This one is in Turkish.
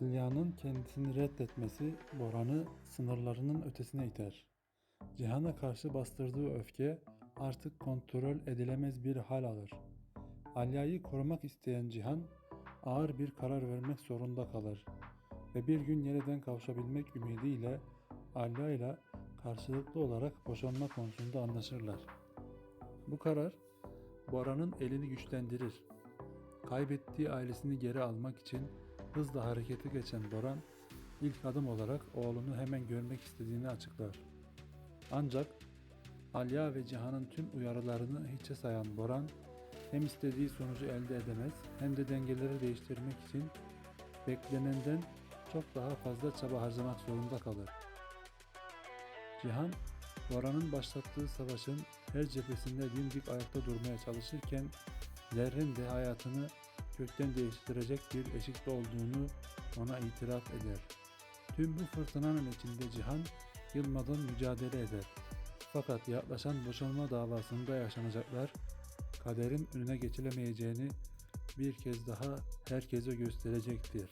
Hülya'nın kendisini reddetmesi Boran'ı sınırlarının ötesine iter. Cihan'a karşı bastırdığı öfke artık kontrol edilemez bir hal alır. Alya'yı korumak isteyen Cihan ağır bir karar vermek zorunda kalır ve bir gün yeniden kavuşabilmek ümidiyle Alya ile karşılıklı olarak boşanma konusunda anlaşırlar. Bu karar Boran'ın elini güçlendirir. Kaybettiği ailesini geri almak için hızla harekete geçen Boran, ilk adım olarak oğlunu hemen görmek istediğini açıklar. Ancak Alya ve Cihan'ın tüm uyarılarını hiçe sayan Boran, hem istediği sonucu elde edemez hem de dengeleri değiştirmek için beklenenden çok daha fazla çaba harcamak zorunda kalır. Cihan, Boran'ın başlattığı savaşın her cephesinde dimdik ayakta durmaya çalışırken Zerrin de hayatını kökten değiştirecek bir eşikte olduğunu ona itiraf eder. Tüm bu fırtınanın içinde Cihan yılmadan mücadele eder. Fakat yaklaşan boşanma davasında yaşanacaklar kaderin önüne geçilemeyeceğini bir kez daha herkese gösterecektir.